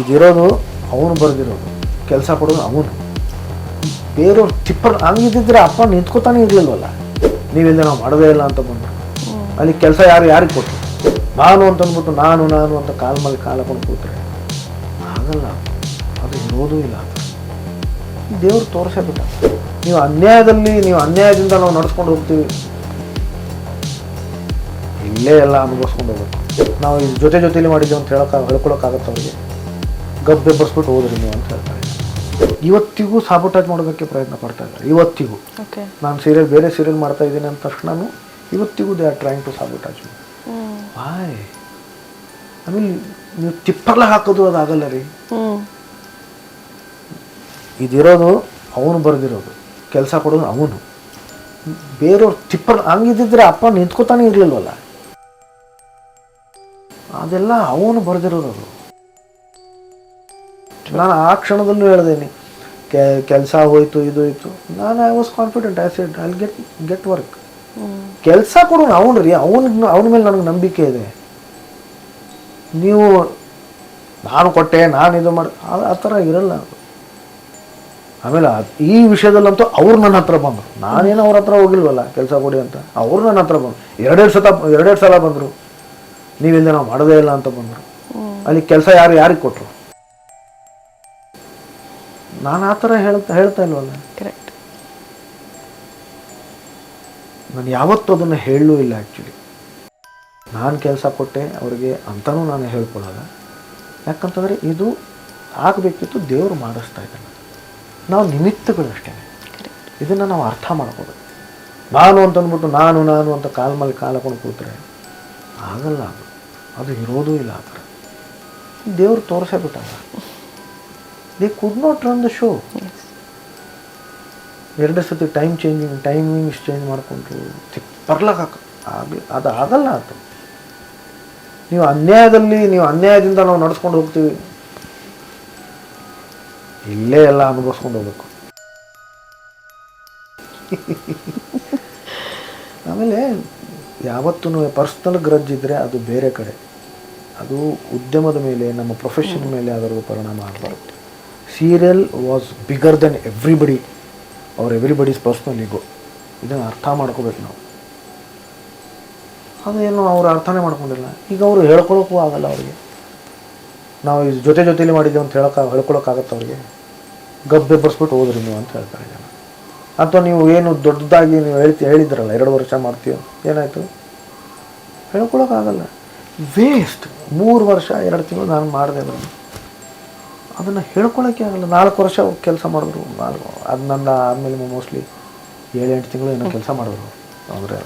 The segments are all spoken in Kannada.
ಇದಿರೋದು ಅವನು ಬರೆದಿರೋದು. ಕೆಲಸ ಕೊಡೋದು ಅವನು. ಬೇರೆಯವ್ರು ಟಿಪ್ಪರ್ ಹಂಗಿದ್ದಿದ್ರೆ ಅಪ್ಪ ನಿಂತ್ಕೋತಾನೆ ಇರಲಿಲ್ವಲ್ಲ? ನೀವಿಲ್ಲ ನಾವು ಮಾಡೋದೇ ಇಲ್ಲ ಅಂತ ಬಂದರು ಅಲ್ಲಿ ಕೆಲಸ ಯಾರು ಯಾರಿಗೆ ಕೊಟ್ಟರು ನಾನು ಅಂತಂದ್ಬಿಟ್ಟು ನಾನು ನಾನು ಅಂತ ಕಾಲ ಮೇಲೆ ಕಾಲ ಹಾಕೊಂಡು ಕೂತ್ರೆ ಆಗಲ್ಲ. ಅದು ಇರೋದೂ ಇಲ್ಲ. ದೇವ್ರು ತೋರಿಸೇ ಬಿಟ್ಟ. ನೀವು ಅನ್ಯಾಯದಲ್ಲಿ ನೀವು ಅನ್ಯಾಯದಿಂದ ನಾವು ನಡ್ಸ್ಕೊಂಡು ಹೋಗ್ತೀವಿ. ಇಲ್ಲೇ ಎಲ್ಲ ಅನುಭವಿಸ್ಕೊಂಡು ಹೋಗ್ಬೇಕು. ನಾವು ಜೊತೆ ಜೊತೆಯಲ್ಲಿ ಮಾಡಿದ್ದೀವಿ ಅಂತ ಹೇಳೋಕೆ ಹೇಳ್ಕೊಳಕ್ಕಾಗತ್ತೆ ಅವ್ರಿಗೆ. ಗಬ್ಬೆ ಬರ್ಸ್ಬಿಟ್ಟು ಹೋದ್ರಿ ನೀವು ಅಂತ ಹೇಳ್ತಾರೆ. ಇವತ್ತಿಗೂ ಸಾಬೋಟಾಜ್ ಮಾಡೋದಕ್ಕೆ ಪ್ರಯತ್ನ ಪಡ್ತಾ ಇದ್ದಾರೆ. ಇವತ್ತಿಗೂ. ಓಕೆ ನಾನು ಸೀರಿಯಲ್ ಬೇರೆ ಸೀರಿಯಲ್ ಮಾಡ್ತಾ ಇದ್ದೀನಿ ಅಂದ ತಕ್ಷಣ ಇವತ್ತಿಗೂ they are trying to sabotage boy ಆಮೇಲೆ ನೀವು ತಿಪ್ಪರ್ಲ ಹಾಕೋದು ಅದು ಆಗಲ್ಲ ರೀ ಇದಿರೋದು ಅವನು ಬರೆದಿರೋದು. ಕೆಲಸ ಕೊಡೋದು ಅವನು. ಬೇರೆಯವ್ರು ಟಿಪ್ಪರ್ ಹಂಗಿದ್ದಿದ್ರೆ ಅಪ್ಪ ನಿಂತ್ಕೋತಾನೆ ಇರಲಿಲ್ವಲ್ಲ? ಅದೆಲ್ಲ ಅವನು ಬರೆದಿರೋದು. ಅದು ನಾನು ಆ ಕ್ಷಣದಲ್ಲೂ ಹೇಳ್ದೇನೆ ಕೆಲಸ ಹೋಯ್ತು ಇದು ಇತ್ತು ನಾನು I was confident I said I get get work ಕೆಲಸ ಕೊಡೋಣ ಅವನು ರೀ ಅವನ ಅವನ ಮೇಲೆ ನನಗೆ ನಂಬಿಕೆ ಇದೆ. ನೀವು ನಾನು ಕೊಟ್ಟೆ ನಾನು ಇದು ಮಾಡಿ ಆ- ಥರ ಇರಲ್ಲ ಆಮೇಲೆ ಅದ್- ಈ ವಿಷಯದಲ್ಲಂತೂ ಅವ್ರು ನನ್ನ ಹತ್ರ ಬಂದರು. ನಾನೇನು ಅವ್ರ ಹತ್ರ ಹೋಗಿಲ್ವಲ್ಲ ಕೆಲಸ ಕೊಡಿ ಅಂತ. ಅವ್ರು ನನ್ನ ಹತ್ರ ಬಂದರು. ಎರಡೆರಡು ಸತ ಎರಡೆರಡು ಸಲ ಬಂದರು. ನೀವಿಲ್ಲದೆ ನಾವು ಮಾಡೋದೇ ಇಲ್ಲ ಅಂತ ಬಂದರು. ಅಲ್ಲಿ ಕೆಲಸ ಯಾರು ಯಾರಿಗೆ ಕೊಟ್ಟರು ನಾನು ಆ ಥರ ಹೇಳ್ತಾ ಹೇಳ್ತಾ ಇಲ್ವಲ್ಲ? ಕರೆಕ್ಟ್ ನಾನು ಯಾವತ್ತೂ ಅದನ್ನು ಹೇಳಲೂ ಇಲ್ಲ ಆ್ಯಕ್ಚುಲಿ ನಾನು ಕೆಲಸ ಕೊಟ್ಟೆ ಅವರಿಗೆ ಅಂತಲೂ ನಾನು ಹೇಳ್ಕೊಳ್ಳಲ್ಲ. ಯಾಕಂತಂದರೆ ಇದು ಆಗಬೇಕಿತ್ತು ದೇವರು ಮಾಡಿಸ್ತಾ ಇದ್ದಾನೆ. ನಾವು ನಿಮಿತ್ತಗಳು ಅಷ್ಟೇ. ಇದನ್ನು ನಾವು ಅರ್ಥ ಮಾಡ್ಕೋಬೇಕು ನಾನು ಅಂತಂದ್ಬಿಟ್ಟು ನಾನು ನಾನು ಅಂತ ಕಾಲ ಮೇಲೆ ಕಾಲು ಹಾಕೊಂಡು ಕೂತ್ರೆ ಆಗಲ್ಲ ಅದು. ಅದು ಇರೋದೂ ಇಲ್ಲ ಆ ಥರ. ದೇವ್ರು ತೋರಿಸೇ ಬಿಟ್ಟಲ್ಲ. They could not run the show ಎರಡು ಸತಿ ಟೈಮ್ ಚೇಂಜಿಂಗ್ ಟೈಮಿಂಗ್ಸ್ ಚೇಂಜ್ ಮಾಡಿಕೊಂಡ್ರು. ಬರ್ಲಾಕ ಆಗಲಿ ಅದು ಆಗಲ್ಲ ಅದು. ನೀವು ಅನ್ಯಾಯದಲ್ಲಿ ನೀವು ಅನ್ಯಾಯದಿಂದ ನಾವು ನಡೆಸ್ಕೊಂಡು ಹೋಗ್ತೀವಿ. ಇಲ್ಲೇ ಎಲ್ಲ ಅನುಭವಿಸ್ಕೊಂಡು ಹೋಗ್ಬೇಕು. ಆಮೇಲೆ ಯಾವತ್ತೂ ಪರ್ಸ್ನಲ್ ಗ್ರಜ್ ಇದ್ದರೆ ಅದು ಬೇರೆ ಕಡೆ. ಅದು ಉದ್ಯಮದ ಮೇಲೆ ನಮ್ಮ ಪ್ರೊಫೆಷನ್ ಮೇಲೆ ಅದರ ಪರಿಣಾಮ ಆಗಬಾರ್ದು. Serial was bigger then everybody ಅವ್ರ ಎವ್ರಿಬಡೀಸ್ ಪರ್ಸ್ನಲ್ ಈಗೋ ಇದನ್ನು ಅರ್ಥ ಮಾಡ್ಕೋಬೇಕು ನಾವು. ಅದೇನು ಅವ್ರು ಅರ್ಥನೇ ಮಾಡ್ಕೊಂಡಿಲ್ಲ. ಈಗ ಅವರು ಹೇಳ್ಕೊಳಕ್ಕೂ ಆಗಲ್ಲ ಅವ್ರಿಗೆ. ನಾವು ಇದು ಜೊತೆ ಜೊತೆಲಿ ಮಾಡಿದ್ದೀವಿ ಅಂತ ಹೇಳೋಕೆ ಹೇಳ್ಕೊಳಕ್ಕಾಗತ್ತೆ ಅವ್ರಿಗೆ? ಗಬ್ಬೆ ಬರ್ಸ್ಬಿಟ್ಟು ಹೋದ್ರಿ ನೀವು ಅಂತ ಹೇಳ್ತಾರೆ ಜನ. ಅಥವಾ ನೀವು ಏನು ದೊಡ್ಡದಾಗಿ ನೀವು ಹೇಳ್ತಿ, ಹೇಳಿದ್ರಲ್ಲ, ಎರಡು ವರ್ಷ ಮಾಡ್ತೀವಿ ಏನಾಯಿತು? ಹೇಳ್ಕೊಳಕ್ಕಾಗಲ್ಲ. ವೇಸ್ಟ್ ಮೂರು ವರ್ಷ, ಎರಡು ತಿಂಗಳು ನಾನು ಮಾಡಿದೆ ಅದನ್ನು ಅದನ್ನು ಹೇಳ್ಕೊಳ್ಳೋಕೆ ಆಗಲ್ಲ. ನಾಲ್ಕು ವರ್ಷ ಕೆಲಸ ಮಾಡಿದ್ರು. ನಾಲ್ಕು ಅದು ನನ್ನ ಆದಮೇಲೆ ಮೋಸ್ಟ್ಲಿ ಏಳೆಂಟು ತಿಂಗಳು ಏನೋ ಕೆಲಸ ಮಾಡಿದ್ರು. ಅಂದರೆ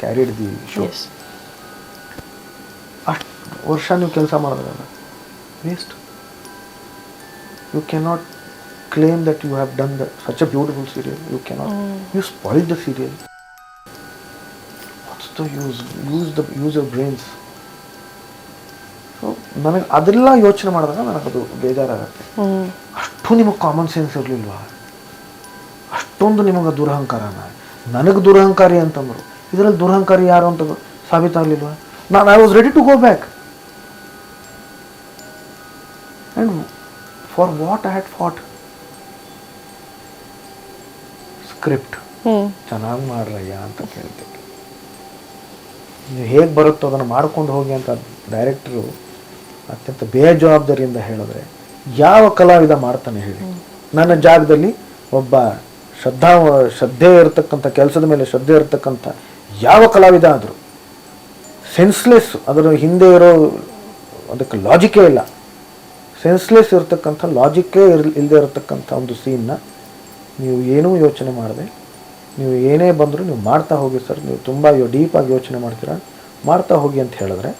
ಕ್ಯಾರಿಡ್ ದಿ ಶೋಸ್ ಅಷ್ಟು ವರ್ಷ ನೀವು ಕೆಲಸ ಮಾಡಿದ್ರಲ್ಲ waste you cannot claim that you have done the such a beautiful serial you cannot you spoiled the serial what's the use use the use your brains so ನನಗೆ ಅದೆಲ್ಲ ಯೋಚನೆ ಮಾಡಿದಾಗ ನನಗೆ ಅದು ಹ್ಮ್. ಅಷ್ಟು ನಿಮಗೆ ಕಾಮನ್ ಸೆನ್ಸ್ ಇರಲಿಲ್ವಾ? ಅಷ್ಟೊಂದು ನಿಮಗೆ ದುರಹಂಕಾರನ? ನನಗೆ ದುರಹಂಕಾರಿ ಅಂತಂದರು. ಇದರಲ್ಲಿ ದುರಹಂಕಾರಿ ಯಾರು ಅಂತ ಸಾಬೀತಾಗಲಿಲ್ವಾ? ನಾನು I was ready to go back and for what I had fought script ಚೆನ್ನಾಗಿ ಮಾಡ್ರಯ್ಯ ಅಂತ ಕೇಳ್ತಿದ್ದೆ ನೀವು ಹೇಗೆ ಬರುತ್ತೋ ಅದನ್ನು ಮಾಡ್ಕೊಂಡು ಹೋಗಿ ಅಂತ ಡೈರೆಕ್ಟ್ರು ಅತ್ಯಂತ ಬೇಜವಾಬ್ದಾರಿಯಿಂದ ಹೇಳಿದ್ರೆ ಯಾವ ಕಲಾವಿದ ಮಾಡ್ತಾನೆ ಹೇಳಿ. ನನ್ನ ಜಾಗದಲ್ಲಿ ಒಬ್ಬ ಶ್ರದ್ಧಾ ಶ್ರದ್ಧೆ ಇರತಕ್ಕಂಥ ಕೆಲಸದ ಮೇಲೆ ಶ್ರದ್ಧೆ ಇರತಕ್ಕಂಥ ಯಾವ ಕಲಾವಿದ ಆದರೂ ಸೆನ್ಸ್ಲೆಸ್ ಅದರ ಹಿಂದೆ ಇರೋ ಅದಕ್ಕೆ ಲಾಜಿಕೇ ಇಲ್ಲ. ಸೆನ್ಸ್ಲೆಸ್ ಇರತಕ್ಕಂಥ ಲಾಜಿಕ್ಕೇ ಇರ್ ಇಲ್ಲದೆ ಇರತಕ್ಕಂಥ ಒಂದು ಸೀನ್ನ ನೀವು ಏನೂ ಯೋಚನೆ ಮಾಡದೆ ನೀವು ಏನೇ ಬಂದರೂ ನೀವು ಮಾಡ್ತಾ ಹೋಗಿ ಸರ್ ನೀವು ತುಂಬ ಡೀಪಾಗಿ ಯೋಚನೆ ಮಾಡ್ತೀರಾ ಮಾಡ್ತಾ ಹೋಗಿ ಅಂತ ಹೇಳಿದ್ರೆ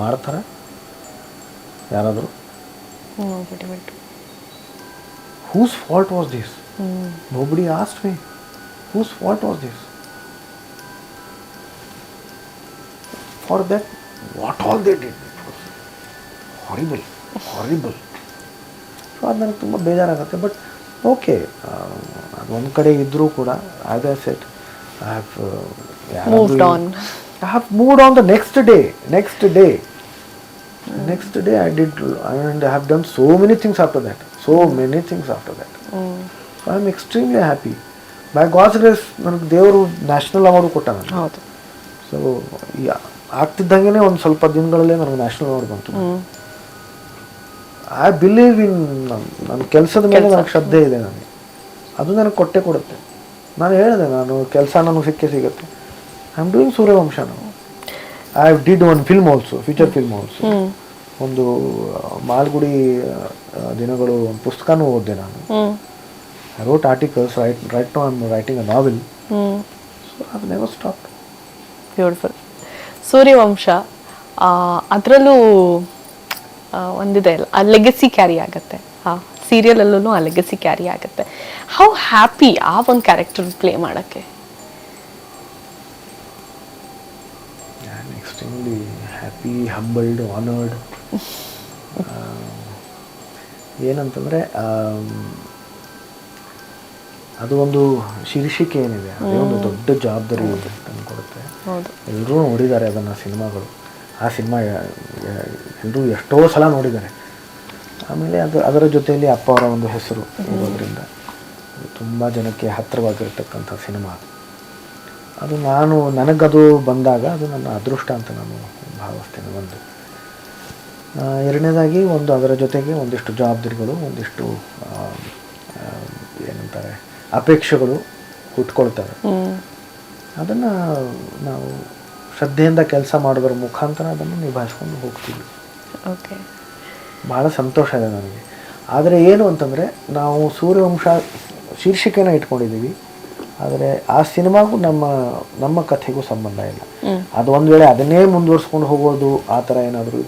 ಮಾಡ್ತಾರೆ ಯಾರಾದರೂ ಹ್ಮ್ ಬಿಟ್ಬಿಟ್ಟು whose fault was this hmm Nobody asked me. Whose fault was this? For that, what all they did, it was horrible, horrible. So ಅದು ನನಗೆ ತುಂಬ ಬೇಜಾರಾಗುತ್ತೆ ಬಟ್ ಓಕೆ ಅದು ಒಂದು ಕಡೆ ಇದ್ದರೂ ಕೂಡ as I said I have Moved on. I have moved on the next day next day next day I did and I have done so many things after that so many things after that hmm so I am extremely happy by God's grace ನನಗೆ ದೇವರು ನ್ಯಾಷನಲ್ ಅವಾರ್ಡು ಕೊಟ್ಟ ನನಗೆ ಸೊ ಆಗ್ತಿದ್ದಂಗೆ ಒಂದು ಸ್ವಲ್ಪ ದಿನಗಳಲ್ಲೇ ನನಗೆ ನ್ಯಾಷನಲ್ ಅವಾರ್ಡ್ ಬಂತು. ಐ ಬಿಲೀವ್ ಇನ್ ನನ್ನ ಕೆಲಸದ ಮೇಲೆ ನನಗೆ ಶ್ರದ್ಧೆ ಇದೆ ನನಗೆ. ಅದು ನನಗೆ ಕೊಟ್ಟೆ ಕೊಡುತ್ತೆ. ನಾನು ಹೇಳಿದೆ ನಾನು ಕೆಲಸ ನನಗೆ ಸಿಕ್ಕೇ ಸಿಗುತ್ತೆ. ಐ ಆಮ್ ಡೂಯಿಂಗ್ ಸೂರ್ಯವಂಶ ನಾವು I did one film also future film also ಒಂದು ಮಾಲ್ಗುಡಿ ದಿನಗಳು ಒಂದು ಪುಸ್ತಕನೂ ಓದಿದೆ ನಾನು. I wrote articles right right no I am writing a novel so I never stop beautiful Suryavansha ಅದರಲ್ಲೂ ಒಂದಿದೆ ಅಲ್ಲ ಆ ಲೆಗಸಿ ಕ್ಯಾರಿ ಆಗುತ್ತೆ. ಆ ಸೀರಿಯಲಲ್ಲೂ ಆ ಲೆಗಸಿ ಕ್ಯಾರಿ ಆಗುತ್ತೆ. ಹೌ ಹ್ಯಾಪಿ ಆ ಒಂದು ಕ್ಯಾರೆಕ್ಟರ್ ಪ್ಲೇ ಮಾಡೋಕ್ಕೆ? ಹ್ಯಾಪಿ ಹಂಬಲ್ಡ್ ಆನರ್ಡ್ ಏನಂತಂದರೆ ಅದು ಒಂದು ಶೀರ್ಷಿಕೆ ಏನಿದೆ ಅದೇ ಒಂದು ದೊಡ್ಡ ಜವಾಬ್ದಾರಿ ತಂದು ಕೊಡುತ್ತೆ. ಎಲ್ಲರೂ ನೋಡಿದ್ದಾರೆ ಅದನ್ನು ಸಿನಿಮಾಗಳು. ಆ ಸಿನಿಮಾ ಎಲ್ಲರೂ ಎಷ್ಟೋ ಸಲ ನೋಡಿದ್ದಾರೆ. ಆಮೇಲೆ ಅದು ಅದರ ಜೊತೆಯಲ್ಲಿ ಅಪ್ಪ ಅವರ ಒಂದು ಹೆಸರು ಇರೋದ್ರಿಂದ ತುಂಬ ಜನಕ್ಕೆ ಹತ್ತಿರವಾಗಿರ್ತಕ್ಕಂಥ ಸಿನಿಮಾ ಅದು. ಅದು ನಾನು ನನಗದು ಬಂದಾಗ ಅದು ನನ್ನ ಅದೃಷ್ಟ ಅಂತ ನಾನು ಭಾವಿಸ್ತೇನೆ ಒಂದು. ಆ, ಎರಡನೇದಾಗಿ ಒಂದು ಅದರ ಜೊತೆಗೆ ಒಂದಿಷ್ಟು ಜವಾಬ್ದಾರಿಗಳು ಒಂದಿಷ್ಟು ಏನಂತಾರೆ ಅಪೇಕ್ಷೆಗಳು ಹುಟ್ಕೊಳ್ತವೆ. ಅದನ್ನು ನಾವು ಶ್ರದ್ಧೆಯಿಂದ ಕೆಲಸ ಮಾಡೋದ್ರ ಮುಖಾಂತರ ಅದನ್ನು ನಿಭಾಯಿಸ್ಕೊಂಡು ಹೋಗ್ತೀವಿ. ಓಕೆ. ಭಾಳ ಸಂತೋಷ ಇದೆ ನನಗೆ. ಆದರೆ ಏನು ಅಂತಂದರೆ ನಾವು ಸೂರ್ಯವಂಶ ಶೀರ್ಷಿಕೆನ ಇಟ್ಕೊಂಡಿದ್ದೀವಿ. ಆದರೆ ಆ ಸಿನಿಮಾಗೂ ನಮ್ಮ ನಮ್ಮ ಕಥೆಗೂ ಸಂಬಂಧ ಇಲ್ಲ. ಅದು ಒಂದು ವೇಳೆ ಅದನ್ನೇ ಮುಂದುವರ್ಸ್ಕೊಂಡು ಹೋಗೋದು ಆ ಥರ ಏನಾದರೂ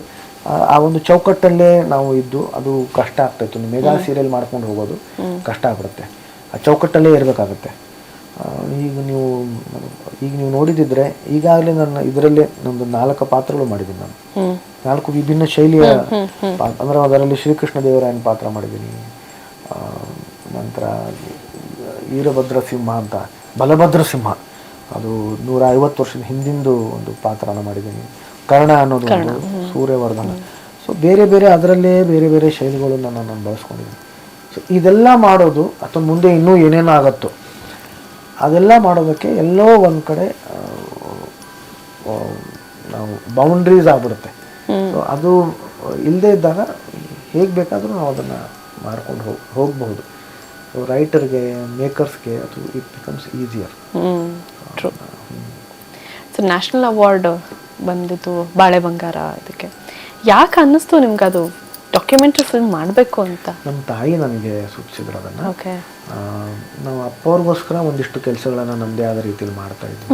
ಆ ಒಂದು ಚೌಕಟ್ಟಲ್ಲೇ ನಾವು ಇದ್ದು ಅದು ಕಷ್ಟ ಆಗ್ತಾಯಿತ್ತು ಮೆಗಾ ಸೀರಿಯಲ್ ಮಾಡ್ಕೊಂಡು ಹೋಗೋದು ಕಷ್ಟ ಆಗ್ಬಿಡುತ್ತೆ. ಆ ಚೌಕಟ್ಟಲ್ಲೇ ಇರಬೇಕಾಗತ್ತೆ. ಈಗ ನೀವು ಈಗ ನೀವು ನೋಡಿದಿದ್ರೆ ಈಗಾಗಲೇ ನನ್ನ ಇದರಲ್ಲೇ ನಮ್ಮದು ನಾಲ್ಕು ಪಾತ್ರಗಳು ಮಾಡಿದ್ದೀನಿ ನಾನು. ನಾಲ್ಕು ವಿಭಿನ್ನ ಶೈಲಿಯ ಅಂದರೆ ಅಂದ್ರೆ ಅದರಲ್ಲಿ ಶ್ರೀಕೃಷ್ಣ ದೇವರಾಯನ ಪಾತ್ರ ಮಾಡಿದ್ದೀನಿ. ನಂತರ ವೀರಭದ್ರ ಸಿಂಹ ಅಂತ ಬಲಭದ್ರ ಸಿಂಹ. ಅದು ನೂರ ಐವತ್ತು ವರ್ಷದ ಹಿಂದಿಂದು ಒಂದು ಪಾತ್ರನ ಮಾಡಿದ್ದೀನಿ. ಕರ್ಣ ಅನ್ನೋದು ಒಂದು ಸೂರ್ಯವರ್ಧನ. ಸೊ ಬೇರೆ ಬೇರೆ ಅದರಲ್ಲೇ ಬೇರೆ ಬೇರೆ ಶೈಲಿಗಳನ್ನು ನಾನು ಬಳಸ್ಕೊಂಡಿದ್ದೀನಿ. ಸೊ ಇದೆಲ್ಲ ಮಾಡೋದು ಅಥವಾ ಮುಂದೆ ಇನ್ನೂ ಏನೇನೋ ಆಗತ್ತೋ ಅದೆಲ್ಲ ಮಾಡೋದಕ್ಕೆ ಎಲ್ಲೋ ಒಂದು ಕಡೆ ನಾವು ಬೌಂಡ್ರೀಸ್ ಆಗ್ಬಿಡುತ್ತೆ. ಸೊ ಅದು ಇಲ್ಲದೇ ಇದ್ದಾಗ ಹೇಗೆ ಬೇಕಾದರೂ ನಾವು ಅದನ್ನು ಮಾಡ್ಕೊಂಡು ಹೋಗಿ ಹೋಗಬಹುದು. ರೈಟರ್ಗೆ ಮೇಕರ್ಸ್ಗೆ ಅದು it becomes easier true so national award ಬಂದಿದ್ದು ಬಾಳೆ ಬಂಗಾರ ಇದಕ್ಕೆ. ಯಾಕೆ ಅನ್ನಿಸ್ತು ನಿಮ್ಗೆ ಅದು? ಡಾಕ್ಯುಮೆಂಟ್ರಿ ಫಿಲ್ಮ್ ಮಾಡಬೇಕು ಅಂತ. ನಮ್ಮ ತಾಯಿ ನನಗೆ ಸೂಚಿಸಿದ್ರು ಅದನ್ನು. ಓಕೆ ನಾವು ಅಪ್ಪವ್ರಿಗೋಸ್ಕರ ಒಂದಿಷ್ಟು ಕೆಲಸಗಳನ್ನು ನಮ್ಮದೇ ಆದ ರೀತಿಯಲ್ಲಿ ಮಾಡ್ತಾ ಇದ್ವಿ.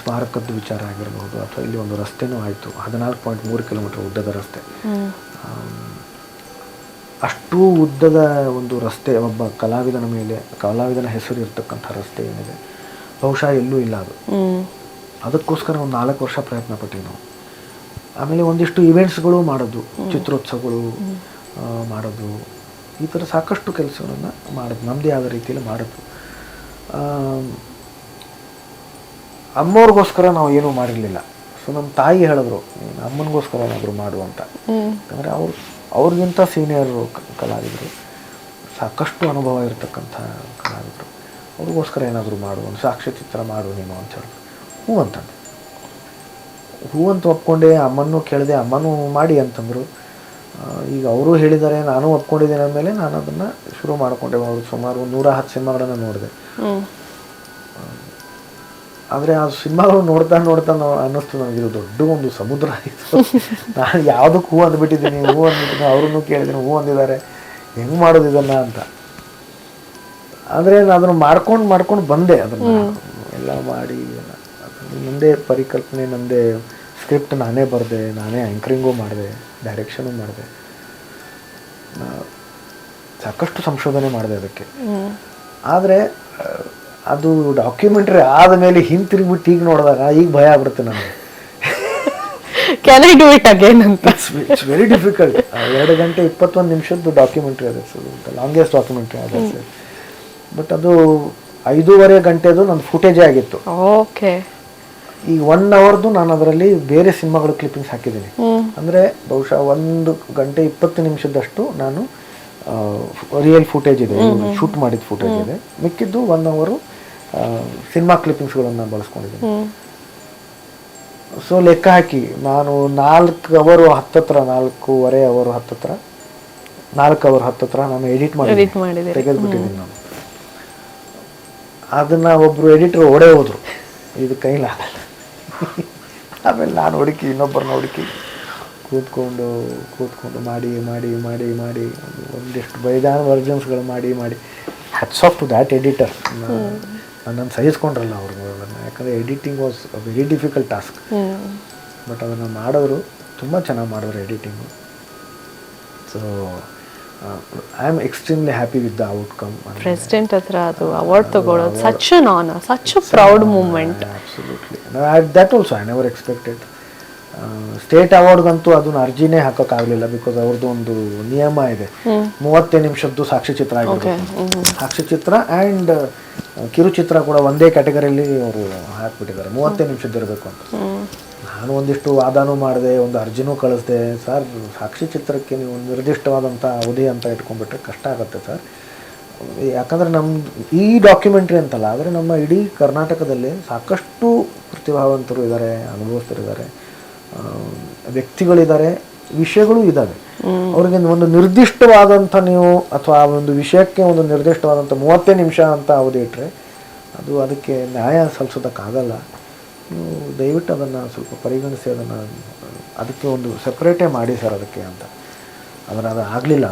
ಸ್ಮಾರಕದ್ದು ಸ್ಮಾರಕದ ವಿಚಾರ ಆಗಿರ್ಬೋದು ಅಥವಾ ಇಲ್ಲಿ ಒಂದು ರಸ್ತೆನೂ ಆಯಿತು ಹದಿನಾಲ್ಕು ಪಾಯಿಂಟ್ ಮೂರು ಕಿಲೋಮೀಟರ್ ಉದ್ದದ ರಸ್ತೆ. ಅಷ್ಟೂ ಉದ್ದದ ಒಂದು ರಸ್ತೆ ಒಬ್ಬ ಕಲಾವಿದನ ಮೇಲೆ ಕಲಾವಿದನ ಹೆಸರು ಇರ್ತಕ್ಕಂಥ ರಸ್ತೆ ಏನಿದೆ ಬಹುಶಃ ಎಲ್ಲೂ ಇಲ್ಲ ಅದು. ಅದಕ್ಕೋಸ್ಕರ ಒಂದು ನಾಲ್ಕು ವರ್ಷ ಪ್ರಯತ್ನ ಪಟ್ಟಿವಿ ನಾವು. ಆಮೇಲೆ ಒಂದಿಷ್ಟು ಇವೆಂಟ್ಸ್ಗಳು ಮಾಡೋದು ಚಿತ್ರೋತ್ಸವಗಳು ಮಾಡೋದು ಈ ಥರ ಸಾಕಷ್ಟು ಕೆಲಸಗಳನ್ನು ಮಾಡೋದು ನಮ್ಮದೇ ಆದ ರೀತಿಯಲ್ಲಿ ಮಾಡೋದು. ಅಮ್ಮವ್ರಿಗೋಸ್ಕರ ನಾವು ಏನೂ ಮಾಡಿರಲಿಲ್ಲ. ಸೊ ನಮ್ಮ ತಾಯಿ ಹೇಳಿದ್ರು ಅಮ್ಮನಿಗೋಸ್ಕರ ಏನಾದರೂ ಮಾಡು ಅಂತ. ಯಾಕಂದರೆ ಅವ್ರು ಅವ್ರಿಗಿಂತ ಸೀನಿಯರ್ ಕಲಾವಿದರು. ಸಾಕಷ್ಟು ಅನುಭವ ಇರತಕ್ಕಂಥ ಕಲಾವಿದರು. ಅವ್ರಿಗೋಸ್ಕರ ಏನಾದರೂ ಮಾಡು, ಒಂದು ಸಾಕ್ಷ್ಯಚಿತ್ರ ಮಾಡು ನೀನು ಅಂತ ಹೇಳಿದ್ರು ಹ್ಞೂ ಅಂತಂದೆ ಹೂ ಅಂತ ಒಪ್ಕೊಂಡೆ ಅಮ್ಮನೂ ಕೇಳಿದೆ, ಅಮ್ಮನೂ ಮಾಡಿ ಅಂತಂದರು. ಈಗ ಅವರು ಹೇಳಿದ್ದಾರೆ ನಾನು ಒಪ್ಕೊಂಡಿದ್ದೇನೆ ಅಂದಮೇಲೆ ನಾನು ಅದನ್ನು ಶುರು ಮಾಡಿಕೊಂಡೆ. ಅವರು ಸುಮಾರು ನೂರ ಹತ್ತು ಸಿನಿಮಾಗಳನ್ನು ನೋಡಿದೆ. ಆದರೆ ಆ ಸಿನಿಮಾ ನೋಡ್ತಾ ನೋಡ್ತಾ ಅನ್ನಿಸ್ತು ನನಗೆ ಇದು ದೊಡ್ಡ ಒಂದು ಸಮುದ್ರ ಆಯಿತು ನಾನು ಯಾವುದಕ್ಕೆ ಹೂ ಅಂದ್ಬಿಟ್ಟಿದ್ದೀನಿ ಹೂ ಅಂದ್ಬಿಟ್ಟಿದ್ದೀನಿ ಅವ್ರನ್ನೂ ಕೇಳಿದ್ದೀನಿ ಹೂ ಅಂದಿದ್ದಾರೆ. ಹೆಂಗೆ ಮಾಡೋದು ಇದನ್ನು ಅಂತ. ಆದರೆ ನಾನು ಅದನ್ನು ಮಾಡ್ಕೊಂಡು ಮಾಡ್ಕೊಂಡು ಬಂದೆ ಅದನ್ನು. ಎಲ್ಲ ಮಾಡಿ ನಂದೇ ಪರಿಕಲ್ಪನೆ ನಂದೇ ಸ್ಕ್ರಿಪ್ಟ್ ನಾನೇ ಬರೆದೆ ನಾನೇ ಆ್ಯಂಕರಿಂಗು ಮಾಡಿದೆ ಡೈರೆಕ್ಷನು ಮಾಡಿದೆ. ಸಾಕಷ್ಟು ಸಂಶೋಧನೆ ಮಾಡಿದೆ ಅದಕ್ಕೆ. ಆದರೆ ಅದು ಡಾಕ್ಯುಮೆಂಟ್ರಿ ಆದಮೇಲೆ ಹಿಂತಿರುಗಿಬಿಟ್ಟು ಈಗ ನೋಡಿದಾಗ ಈಗ ಭಯ ಆಗ್ಬಿಡುತ್ತೆ ನನಗೆ can I do it again ಅಂತ? ಇಟ್ಸ್ ವೆರಿ ಡಿಫಿಕಲ್ಟ್ ಎರಡು ಗಂಟೆ ಇಪ್ಪತ್ತೊಂದು ನಿಮಿಷದ್ದು ಡಾಕ್ಯುಮೆಂಟ್ರಿ ಅದು ಲಾಂಗೆಸ್ಟ್ ಡಾಕ್ಯುಮೆಂಟ್ರಿ ಅದು ಬಟ್ ಅದು ಐದೂವರೆ ಗಂಟೆದು ನನ್ನ ಫುಟೇಜೇ ಆಗಿತ್ತು. ಓಕೆ ಈ ಒನ್ ಅವರ್ದು ನಾನು ಅದರಲ್ಲಿ ಬೇರೆ ಸಿನಿಮಾಗಳು ಕ್ಲಿಪ್ಪಿಂಗ್ಸ್ ಹಾಕಿದ್ದೀನಿ. ಅಂದರೆ ಬಹುಶಃ ಒಂದು ಗಂಟೆ ಇಪ್ಪತ್ತು ನಿಮಿಷದಷ್ಟು ನಾನು ರಿಯಲ್ ಫುಟೇಜ್ ಇದೆ. ಶೂಟ್ ಮಾಡಿದ ಫುಟೇಜ್ ಇದೆ. ಮಿಕ್ಕಿದ್ದು ಒನ್ ಅವರು ಸಿನಿಮಾ ಕ್ಲಿಪ್ಪಿಂಗ್ಸ್ಗಳನ್ನು ಬಳಸ್ಕೊಂಡಿದ್ದೀನಿ. ಸೊ ಲೆಕ್ಕ ಹಾಕಿ ನಾನು ನಾಲ್ಕು ಅವರು ಹತ್ತತ್ರ ನಾಲ್ಕೂವರೆ ಅವರು ಹತ್ತತ್ರ ನಾಲ್ಕು ಅವರು ಹತ್ತತ್ರ ನಾನು ಎಡಿಟ್ ಮಾಡಿ ತೆಗೆದುಬಿಟ್ಟಿದ್ದೀನಿ ನಾನು. ಅದನ್ನ ಒಬ್ಬರು ಎಡಿಟರ್ ಓಡೇ ಹೋದ್ರು. ಇದು ಕೈಲಾಗಲ್ಲ ಆಮೇಲೆ ನಾನು ಹುಡುಕಿ ಇನ್ನೊಬ್ಬರನ್ನ ಹುಡುಕಿ ಕೂತ್ಕೊಂಡು ಕೂತ್ಕೊಂಡು ಮಾಡಿ ಮಾಡಿ ಮಾಡಿ ಮಾಡಿ ಒಂದು ಒಂದಿಷ್ಟು ಬೈದಾನ ವರ್ಜನ್ಸ್ಗಳು ಮಾಡಿ ಮಾಡಿ. Hats off to that editor ನನ್ನನ್ನು ಸಹಿಸ್ಕೊಂಡ್ರಲ್ಲ ಅವ್ರು ಅದನ್ನು. ಯಾಕಂದರೆ editing was very difficult task but ಅದನ್ನು ಮಾಡೋರು ತುಂಬ ಚೆನ್ನಾಗಿ ಮಾಡಿದ್ರು editing so I am extremely happy with the outcome president ಹತ್ರ ಅದು ಅವಾರ್ಡ್ ತಗೊಳ್ಳೋದು such an honour such a proud moment absolutely that also I never expected state ಅವಾರ್ಡ್ಗಂತೂ ಅದನ್ನ ಅರ್ಜಿನೇ ಹಾಕೋಕ್ಕಾಗಲಿಲ್ಲ ಬಿಕಾಸ್ ಅವ್ರದ್ದು ಒಂದು ನಿಯಮ ಇದೆ. ಮೂವತ್ತೇ ನಿಮಿಷದ್ದು ಸಾಕ್ಷ್ಯಚಿತ್ರ ಸಾಕ್ಷಿ ಚಿತ್ರ ಆ್ಯಂಡ್ ಕಿರುಚಿತ್ರ ಕೂಡ ಒಂದೇ ಕ್ಯಾಟಗರಿಯಲ್ಲಿ ಅವರು ಹಾಕ್ಬಿಟ್ಟಿದ್ದಾರೆ. ಮೂವತ್ತೇ ನಿಮಿಷದ್ದಿರಬೇಕು ಅಂತ. ನಾನು ಒಂದಿಷ್ಟು ವಾದನೂ ಮಾಡಿದೆ ಒಂದು ಅರ್ಜಿನೂ ಕಳಿಸ್ದೆ. ಸರ್ ಸಾಕ್ಷಿ ಚಿತ್ರಕ್ಕೆ ನೀವು ನಿರ್ದಿಷ್ಟವಾದಂಥ ಅವಧಿ ಅಂತ ಇಟ್ಕೊಂಡ್ಬಿಟ್ರೆ ಕಷ್ಟ ಆಗುತ್ತೆ ಸರ್. ಯಾಕಂದರೆ ನಮ್ಮ ಈ ಡಾಕ್ಯುಮೆಂಟ್ರಿ ಅಂತಲ್ಲ ಆದರೆ ನಮ್ಮ ಇಡೀ ಕರ್ನಾಟಕದಲ್ಲಿ ಸಾಕಷ್ಟು ಪ್ರತಿಭಾವಂತರು ಇದ್ದಾರೆ ಅನುಭವಿಸ್ತರಿದ್ದಾರೆ ವ್ಯಕ್ತಿಗಳಿದ್ದಾರೆ. ವಿಷಯಗಳು ಇದ್ದಾವೆ. ಅವ್ರಿಗೆ ಒಂದು ನಿರ್ದಿಷ್ಟವಾದಂಥ ನೀವು ಅಥವಾ ಆ ಒಂದು ವಿಷಯಕ್ಕೆ ಒಂದು ನಿರ್ದಿಷ್ಟವಾದಂಥ ಮೂವತ್ತೇ ನಿಮಿಷ ಅಂತ ಅವಧಿ ಇಟ್ಟರೆ ಅದು ಅದಕ್ಕೆ ನ್ಯಾಯ ಸಲ್ಲಿಸೋದಕ್ಕಾಗಲ್ಲ. ನೀವು ದಯವಿಟ್ಟು ಅದನ್ನು ಸ್ವಲ್ಪ ಪರಿಗಣಿಸಿ ಅದನ್ನು ಅದಕ್ಕೆ ಒಂದು ಸಪ್ರೇಟೇ ಮಾಡಿ ಸರ್ ಅದಕ್ಕೆ ಅಂತ. ಅದನ್ನು ಅದು ಆಗಲಿಲ್ಲ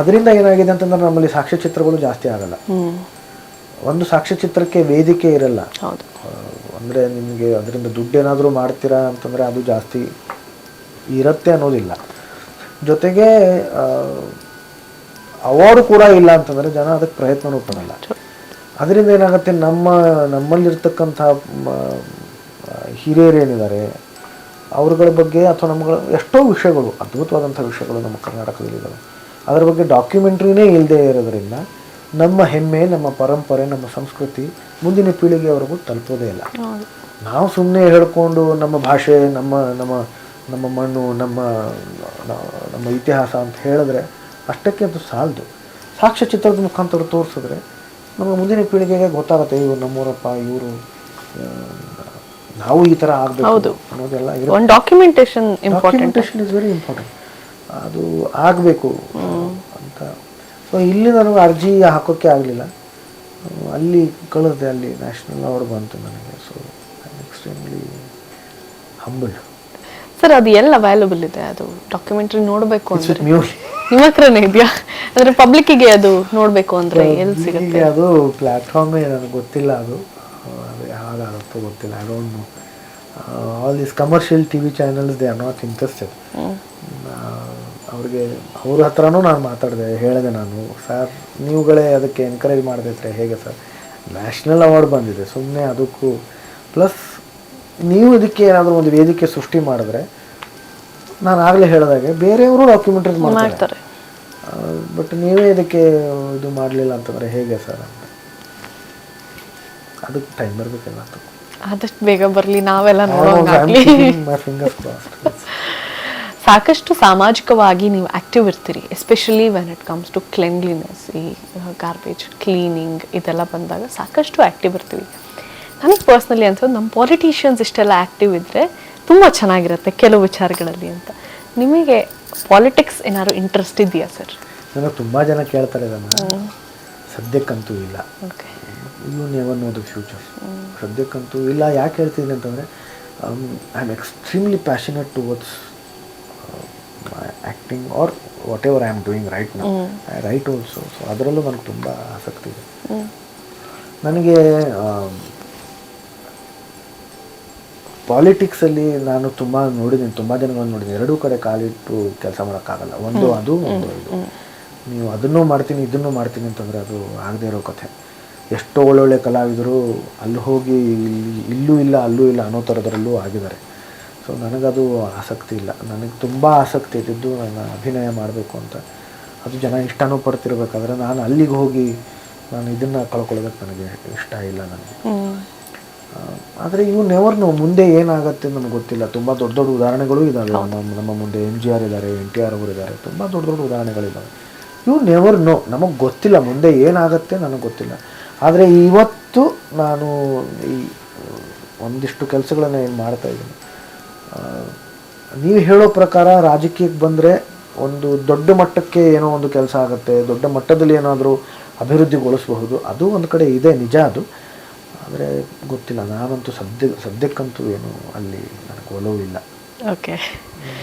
ಅದರಿಂದ ಏನಾಗಿದೆ ಅಂತಂದ್ರೆ ನಮ್ಮಲ್ಲಿ ಸಾಕ್ಷ್ಯಚಿತ್ರಗಳು ಜಾಸ್ತಿ ಆಗಲ್ಲ. ಒಂದು ಸಾಕ್ಷ್ಯಚಿತ್ರಕ್ಕೆ ವೇದಿಕೆ ಇರಲ್ಲ. ಅಂದರೆ ನಿಮಗೆ ಅದರಿಂದ ದುಡ್ಡು ಏನಾದರೂ ಮಾಡ್ತೀರಾ ಅಂತಂದರೆ ಅದು ಜಾಸ್ತಿ ಇರುತ್ತೆ ಅನ್ನೋದಿಲ್ಲ. ಜೊತೆಗೆ ಅವಾರ್ಡ್ ಕೂಡ ಇಲ್ಲ ಅಂತಂದರೆ ಜನ ಅದಕ್ಕೆ ಪ್ರಯತ್ನ ಪಡಲ್ಲ. ಅದರಿಂದ ಏನಾಗುತ್ತೆ ನಮ್ಮ ನಮ್ಮಲ್ಲಿರ್ತಕ್ಕಂಥ ಹಿರಿಯರೇನಿದ್ದಾರೆ ಅವ್ರಗಳ ಬಗ್ಗೆ ಅಥವಾ ನಮ್ಗಳ ಎಷ್ಟೋ ವಿಷಯಗಳು ಅದ್ಭುತವಾದಂಥ ವಿಷಯಗಳು ನಮ್ಮ ಕರ್ನಾಟಕದಲ್ಲಿದ್ದಾವೆ ಅದರ ಬಗ್ಗೆ ಡಾಕ್ಯುಮೆಂಟ್ರಿನೇ ಇಲ್ಲದೆ ಇರೋದ್ರಿಂದ ನಮ್ಮ ಹೆಮ್ಮೆ ನಮ್ಮ ಪರಂಪರೆ ನಮ್ಮ ಸಂಸ್ಕೃತಿ ಮುಂದಿನ ಪೀಳಿಗೆಯವರೆಗೂ ತಲುಪೋದೇ ಇಲ್ಲ. ನಾವು ಸುಮ್ಮನೆ ಹೇಳ್ಕೊಂಡು ನಮ್ಮ ಭಾಷೆ ನಮ್ಮ ನಮ್ಮ ನಮ್ಮ ಮಣ್ಣು ನಮ್ಮ ನಮ್ಮ ಇತಿಹಾಸ ಅಂತ ಹೇಳಿದ್ರೆ ಅಷ್ಟಕ್ಕೆ ಅದು ಸಾಲದು. ಸಾಕ್ಷ್ಯಚಿತ್ರದ ಮುಖಾಂತರ ತೋರಿಸಿದ್ರೆ ನಮ್ಮ ಮುಂದಿನ ಪೀಳಿಗೆಗೆ ಗೊತ್ತಾಗುತ್ತೆ ಇವರು ನಮ್ಮೂರಪ್ಪ ಇವರು ನಾವು ಈ ಥರ ಆಗಬೇಕು ಅನ್ನೋದೆಲ್ಲ documentation documentation is very important ಅದು ಆಗಬೇಕು ಅಂತ. ಸೊ ಇಲ್ಲಿ ನನಗೆ ಅರ್ಜಿ ಹಾಕೋಕ್ಕೆ ಆಗಲಿಲ್ಲ. ಅಲ್ಲಿ ಕಳಿಸ್ದೆ ಅಲ್ಲಿ ನ್ಯಾಷನಲ್ ಅವಾರ್ಡ್ ಬಂತು ನನಗೆ. ಸೊ ಎಕ್ಸ್ಟ್ರೀಮ್ಲಿ ಹಂಬಲ್ಡ್ ಸರ್ ಅದು ಎಲ್ಲ ಅವೈಲಬಲ್ ಇದೆ. ಅದು ಡಾಕ್ಯುಮೆಂಟ್ರಿ ನೋಡಬೇಕು ಅಂದ್ರೆ. ನಿಮ್ಮ ಹತ್ರನೇ ಇದೆಯಾ? ಅಂದ್ರೆ ಪಬ್ಲಿಕ್ಕಿಗೆ ಅದು ನೋಡಬೇಕು ಅಂದ್ರೆ ಎಲ್ಲಿ ಸಿಗುತ್ತೆ? ಅದು ಪ್ಲಾಟ್ಫಾರ್ಮ್ ನನಗೆ ಗೊತ್ತಿಲ್ಲ ಅದು. ಅದು ಯಾವಾಗ ಆಗುತ್ತೋ ಗೊತ್ತಿಲ್ಲ I don't know all this commercial T V channels they are not interested ಅವ್ರಿಗೆ ಅವ್ರ ಹತ್ರನೂ ನಾನು ಮಾತಾಡಿದೆ ಹೇಳಿದೆ ನಾನು. ಸರ್ ನೀವುಗಳೇ ಅದಕ್ಕೆ ಎನ್ಕರೇಜ್ ಮಾಡದಿದ್ರೆ ಹೇಗೆ ಸರ್ ನ್ಯಾಷನಲ್ ಅವಾರ್ಡ್ ಬಂದಿದೆ. ಸುಮ್ಮನೆ ಅದಕ್ಕೂ. ಪ್ಲಸ್ ನೀವು ಇದಕ್ಕೆ ಏನಾದರೂ ಒಂದು ವೇದಿಕೆ ಸೃಷ್ಟಿ ಮಾಡಿದ್ರೆ ನಾನು ಆಗಲೇ ಹೇಳಿದಾಗೆ ಬೇರೆಯವರು ಡಾಕ್ಯುಮೆಂಟ್ರೀಸ್ ಮಾಡ್ತಾರೆ. ಬಟ್ ನೀವೇ ಇದಕ್ಕೆ ಇದು ಮಾಡಲಿಲ್ಲ ಅಂತಂದರೆ ಹೇಗೆ ಸರ್ ಅಂತ? ಅದಕ್ಕೆ ಟೈಮ್ ಬರಬೇಕಲ್ಲ ಆದಷ್ಟು ಬೇಗ ಬರಲಿ ನಾವೆಲ್ಲ ನೋಡೋಂಗಾಗ್ಲಿ ಸಾಕಷ್ಟು ಸಾಮಾಜಿಕವಾಗಿ ನೀವು ಆಕ್ಟಿವ್ ಇರ್ತೀರಿ especially when it comes to cleanliness ಈ ಗಾರ್ಬೇಜ್ ಕ್ಲೀನಿಂಗ್ ಇದೆಲ್ಲ ಬಂದಾಗ ಸಾಕಷ್ಟು ಆಕ್ಟಿವ್ ಇರ್ತೀವಿ ನನಗೆ ಪರ್ಸ್ನಲಿ ಅನ್ಸೋದು ನಮ್ಮ ಪಾಲಿಟಿಷಿಯನ್ಸ್ ಇಷ್ಟೆಲ್ಲ ಆ್ಯಕ್ಟಿವ್ ಇದ್ದರೆ ತುಂಬ ಚೆನ್ನಾಗಿರುತ್ತೆ ಕೆಲವು ವಿಚಾರಗಳಲ್ಲಿ ಅಂತ. ನಿಮಗೆ ಪಾಲಿಟಿಕ್ಸ್ ಏನಾದ್ರು ಇಂಟ್ರೆಸ್ಟ್ ಇದೆಯಾ ಸರ್ ನನಗೆ ತುಂಬ ಜನ ಕೇಳ್ತಾರೆ ಇದನ್ನು. ಸದ್ಯಕ್ಕಂತೂ ಇಲ್ಲ. Okay you never know the future ಸದ್ಯಕ್ಕಂತೂ ಇಲ್ಲ. ಯಾಕೆ ಹೇಳ್ತಿದ್ದೀನಿ ಅಂತಂದರೆ I am extremely passionate towards acting or whatever I am doing right now I write also so ಅದರಲ್ಲೂ ನನಗೆ ತುಂಬ ಆಸಕ್ತಿ ಇದೆ. ನನಗೆ ಪಾಲಿಟಿಕ್ಸಲ್ಲಿ ನಾನು ತುಂಬ ನೋಡಿದ್ದೀನಿ ತುಂಬ ಜನಗಳನ್ನು ನೋಡಿದ್ದೀನಿ ಎರಡೂ ಕಡೆ ಕಾಲಿಟ್ಟು ಕೆಲಸ ಮಾಡೋಕ್ಕಾಗಲ್ಲ. ಒಂದು ಅದು ಒಂದು ಇದು. ನೀವು ಅದನ್ನೂ ಮಾಡ್ತೀನಿ ಇದನ್ನೂ ಮಾಡ್ತೀನಿ ಅಂತಂದರೆ ಅದು ಆಗದೇ ಇರೋ ಕಥೆ. ಎಷ್ಟೋ ಒಳ್ಳೊಳ್ಳೆ ಕಲಾವಿದರು ಅಲ್ಲಿ ಹೋಗಿ ಇಲ್ಲಿ ಇಲ್ಲೂ ಇಲ್ಲ ಅಲ್ಲೂ ಇಲ್ಲ ಅನ್ನೋ ಥರದ್ರಲ್ಲೂ ಆಗಿದ್ದಾರೆ. ಸೊ ನನಗದು ಆಸಕ್ತಿ ಇಲ್ಲ. ನನಗೆ ತುಂಬ ಆಸಕ್ತಿ ಇದ್ದಿದ್ದು ನಾನು ಅಭಿನಯ ಮಾಡಬೇಕು ಅಂತ. ಅದು ಜನ ಇಷ್ಟನೂ ಪಡ್ತಿರ್ಬೇಕಾದ್ರೆ ನಾನು ಅಲ್ಲಿಗೆ ಹೋಗಿ ನಾನು ಇದನ್ನು ಕಳ್ಕೊಳ್ಳೋದಕ್ಕೆ ನನಗೆ ಇಷ್ಟ ಇಲ್ಲ ನನಗೆ. ಆದರೆ ಇವು ನೆವರ್ ನೋ ಮುಂದೆ ಏನಾಗುತ್ತೆ ನಮ್ಗೆ ಗೊತ್ತಿಲ್ಲ. ತುಂಬ ದೊಡ್ಡ ದೊಡ್ಡ ಉದಾಹರಣೆಗಳು ಇದ್ದಾವೆ ನಮ್ಮ ನಮ್ಮ ಮುಂದೆ ಎಂ ಜಿ ಆರ್ ಇದ್ದಾರೆ ಎನ್ ಟಿ ಆರ್ ಅವರು ಇದ್ದಾರೆ ತುಂಬ ದೊಡ್ಡ ದೊಡ್ಡ ಉದಾಹರಣೆಗಳಿದ್ದಾವೆ ಇವು ನೆವರ್ ನೋ ನಮಗೆ ಗೊತ್ತಿಲ್ಲ. ಮುಂದೆ ಏನಾಗುತ್ತೆ ನನಗೆ ಗೊತ್ತಿಲ್ಲ. ಆದರೆ ಇವತ್ತು ನಾನು ಈ ಒಂದಿಷ್ಟು ಕೆಲಸಗಳನ್ನು ಏನು ಮಾಡ್ತಾ ಇದ್ದೀನಿ. ನೀವು ಹೇಳೋ ಪ್ರಕಾರ ರಾಜಕೀಯಕ್ಕೆ ಬಂದರೆ ಒಂದು ದೊಡ್ಡ ಮಟ್ಟಕ್ಕೆ ಏನೋ ಒಂದು ಕೆಲಸ ಆಗುತ್ತೆ ದೊಡ್ಡ ಮಟ್ಟದಲ್ಲಿ ಏನಾದರೂ ಅಭಿವೃದ್ಧಿಗೊಳಿಸಬಹುದು. ಅದು ಒಂದು ಕಡೆ ಇದೆ ನಿಜ ಅದು. ಆದರೆ ಗೊತ್ತಿಲ್ಲ. ನಾನಂತೂ ಸದ್ಯ ಸದ್ಯಕ್ಕಂತೂ ಏನು ಅಲ್ಲಿ ನನಗೆ ಒಲವು ಇಲ್ಲ. ಓಕೆ